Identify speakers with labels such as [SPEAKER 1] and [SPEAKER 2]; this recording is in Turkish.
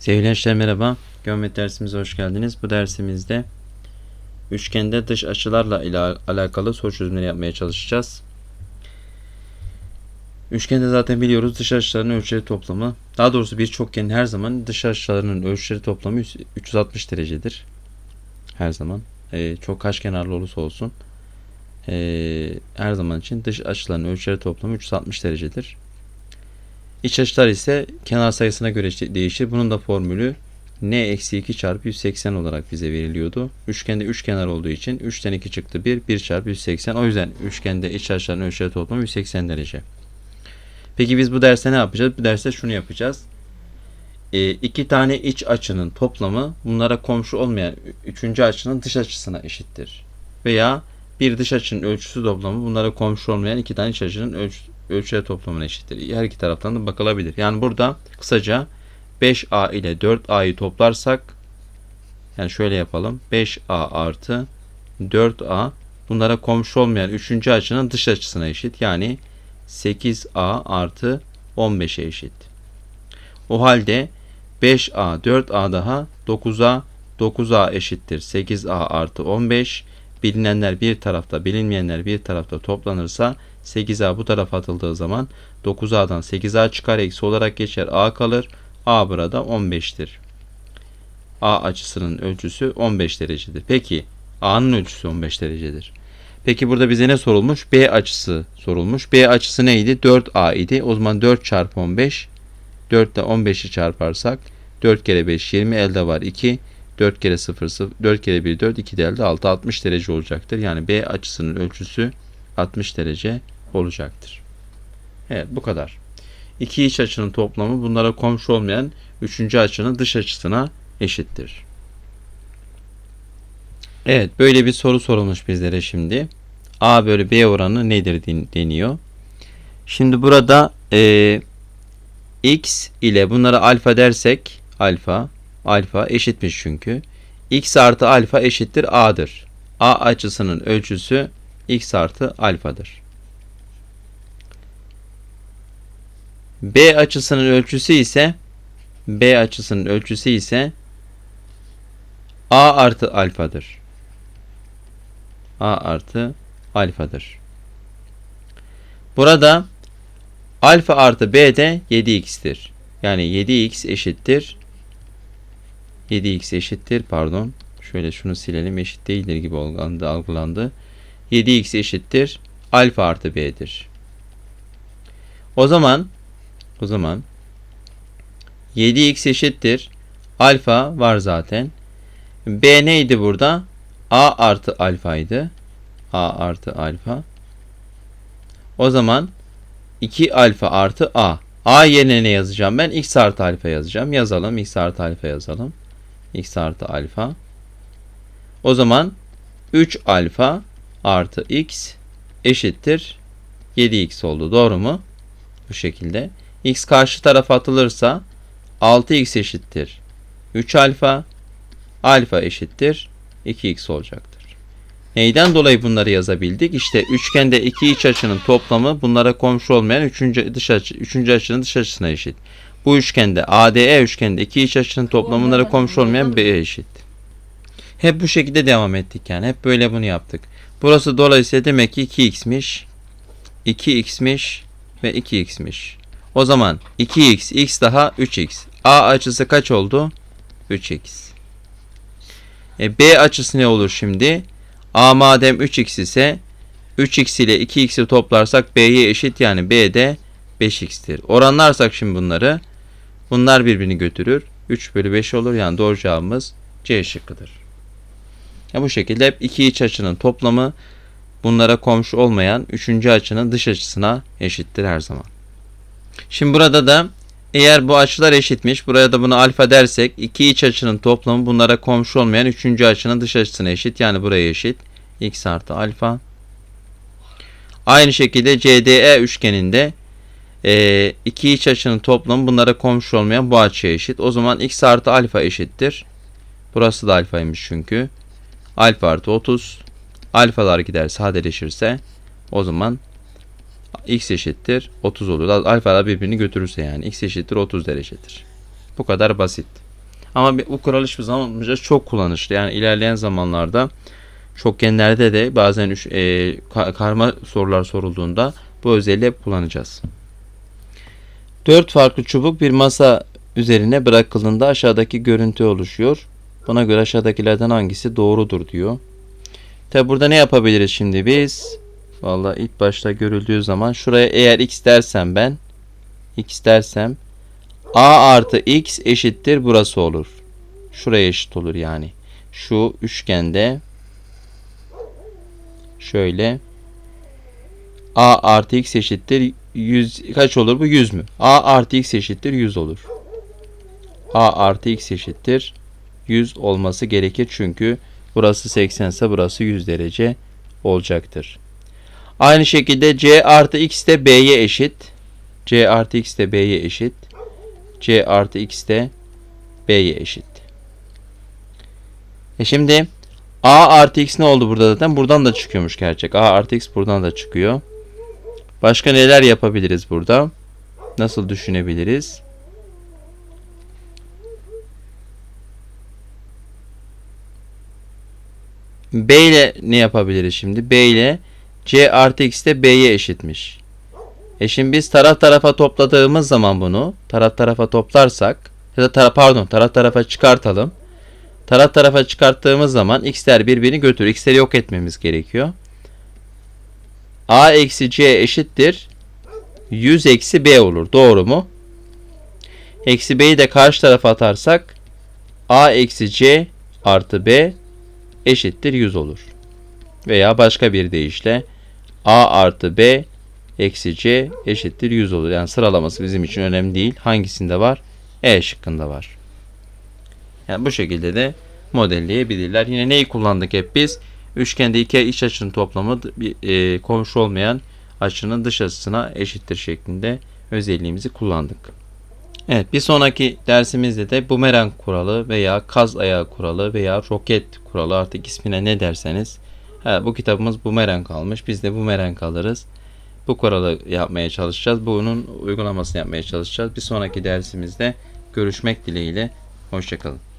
[SPEAKER 1] Sevgili gençler merhaba. Geometri dersimize hoş geldiniz. Bu dersimizde üçgende dış açılarla ile alakalı soru çözümleri yapmaya çalışacağız. Üçgende zaten biliyoruz dış açıların ölçüleri toplamı. Daha doğrusu bir çokgenin her zaman dış açılarının ölçüleri toplamı 100 360 derecedir. Her zaman. Ee, çok kaç kenarlı olursa olsun. ee, her zaman için dış açıların ölçüleri toplamı 360 derecedir. İç açılar ise kenar sayısına göre değişir. Bunun da formülü n eksi 2 çarpı 180 olarak bize veriliyordu. Üçgende 3 kenar olduğu için 3'ten 2 çıktı 1, 1 çarpı 180. O yüzden üçgende iç açıların ölçüleri toplamı 180 derece. Peki biz bu derste ne yapacağız? Bu derste şunu yapacağız. E, iki tane iç açının toplamı bunlara komşu olmayan üçüncü açının dış açısına eşittir. Veya bir dış açının ölçüsü toplamı bunlara komşu olmayan iki tane iç açının ölçü, ölçüleri toplamına eşittir. Her iki taraftan da bakılabilir. Yani burada kısaca 5a ile 4a'yı toplarsak yani şöyle yapalım. 5a artı 4a bunlara komşu olmayan üçüncü açının dış açısına eşit. Yani 8a artı 15'e eşit. O halde 5a 4a daha 9a 9a eşittir 8a artı 15 bilinenler bir tarafta bilinmeyenler bir tarafta toplanırsa 8a bu tarafa atıldığı zaman 9a'dan 8a çıkar eksi olarak geçer a kalır a burada 15'tir. a açısının ölçüsü 15 derecedir. Peki a'nın ölçüsü 15 derecedir. Peki burada bize ne sorulmuş? B açısı sorulmuş. B açısı neydi? 4A idi. O zaman 4 çarpı 15. 4 ile 15'i çarparsak 4 kere 5 20 elde var 2. 4 kere 0 0 4 kere 1 4 2 de elde 6 60 derece olacaktır. Yani B açısının ölçüsü 60 derece olacaktır. Evet bu kadar. İki iç açının toplamı bunlara komşu olmayan üçüncü açının dış açısına eşittir. Evet böyle bir soru sorulmuş bizlere şimdi. A bölü B oranı nedir deniyor. Şimdi burada e, x ile bunlara alfa dersek alfa alfa eşitmiş çünkü. x artı alfa eşittir a'dır. a açısının ölçüsü x artı alfadır. B açısının ölçüsü ise b açısının ölçüsü ise a artı alfadır. a artı alfadır. Burada alfa artı b de 7x'tir. Yani 7x eşittir 7x eşittir pardon. Şöyle şunu silelim eşit değildir gibi algılandı. algılandı. 7x eşittir alfa artı b'dir. O zaman o zaman 7x eşittir alfa var zaten. b neydi burada? a artı alfaydı. a artı alfa. O zaman 2 alfa artı a. a yerine ne yazacağım ben? x artı alfa yazacağım. Yazalım. x artı alfa yazalım x artı alfa. O zaman 3 alfa artı x eşittir 7x oldu. Doğru mu? Bu şekilde. X karşı tarafa atılırsa 6x eşittir 3 alfa. Alfa eşittir 2x olacaktır. Neyden dolayı bunları yazabildik? İşte üçgende iki iç açının toplamı bunlara komşu olmayan üçüncü dış açı, üçüncü açının dış açısına eşit. Bu üçgende ADE üçgende iki iç açının toplamları komşu olmayan B eşit. Hep bu şekilde devam ettik yani. Hep böyle bunu yaptık. Burası dolayısıyla demek ki 2x'miş. 2x'miş ve 2x'miş. O zaman 2x, x daha 3x. A açısı kaç oldu? 3x. E, B açısı ne olur şimdi? A madem 3x ise 3x ile 2x'i toplarsak B'ye eşit yani B de 5x'tir. Oranlarsak şimdi bunları Bunlar birbirini götürür. 3 bölü 5 olur. Yani doğru cevabımız C şıkkıdır. Ya bu şekilde hep iki iç açının toplamı bunlara komşu olmayan üçüncü açının dış açısına eşittir her zaman. Şimdi burada da eğer bu açılar eşitmiş, buraya da bunu alfa dersek iki iç açının toplamı bunlara komşu olmayan üçüncü açının dış açısına eşit. Yani buraya eşit. x artı alfa. Aynı şekilde CDE üçgeninde e, iki iç açının toplamı bunlara komşu olmayan bu açıya eşit. O zaman x artı alfa eşittir. Burası da alfaymış çünkü. Alfa artı 30. Alfalar gider sadeleşirse o zaman x eşittir 30 olur. Alfalar birbirini götürürse yani x eşittir 30 derecedir. Bu kadar basit. Ama bu kural hiçbir zaman bize çok kullanışlı. Yani ilerleyen zamanlarda çokgenlerde de bazen üç, e, ka- karma sorular sorulduğunda bu özelliği hep kullanacağız. Dört farklı çubuk bir masa üzerine bırakıldığında aşağıdaki görüntü oluşuyor. Buna göre aşağıdakilerden hangisi doğrudur diyor. Tabi burada ne yapabiliriz şimdi biz? Vallahi ilk başta görüldüğü zaman şuraya eğer x dersem ben x dersem a artı x eşittir burası olur. Şuraya eşit olur yani. Şu üçgende şöyle a artı x eşittir 100 kaç olur bu 100 mü? a artı x eşittir 100 olur. a artı x eşittir 100 olması gerekir çünkü burası 80 ise burası 100 derece olacaktır. Aynı şekilde c artı x de b'ye eşit. c artı x de b'ye eşit. c artı x de b'ye eşit. E şimdi a artı x ne oldu burada zaten? Buradan da çıkıyormuş gerçek. a artı x buradan da çıkıyor. Başka neler yapabiliriz burada? Nasıl düşünebiliriz? B ile ne yapabiliriz şimdi? B ile C artı X de B'ye eşitmiş. E şimdi biz taraf tarafa topladığımız zaman bunu taraf tarafa toplarsak ya da tara- pardon taraf tarafa çıkartalım. Taraf tarafa çıkarttığımız zaman x'ler birbirini götürür. X'leri yok etmemiz gerekiyor. A eksi C eşittir 100 eksi B olur. Doğru mu? Eksi B'yi de karşı tarafa atarsak A eksi C artı B eşittir 100 olur. Veya başka bir deyişle A artı B eksi C eşittir 100 olur. Yani sıralaması bizim için önemli değil. Hangisinde var? E şıkkında var. Yani bu şekilde de modelleyebilirler. Yine neyi kullandık hep biz? Üçgende iki iç açının toplamı e, komşu olmayan açının dış açısına eşittir şeklinde özelliğimizi kullandık. Evet bir sonraki dersimizde de bumerang kuralı veya kaz ayağı kuralı veya roket kuralı artık ismine ne derseniz. Ha, bu kitabımız bumerang almış. Biz de bumerang alırız. Bu kuralı yapmaya çalışacağız. Bunun uygulamasını yapmaya çalışacağız. Bir sonraki dersimizde görüşmek dileğiyle. Hoşçakalın.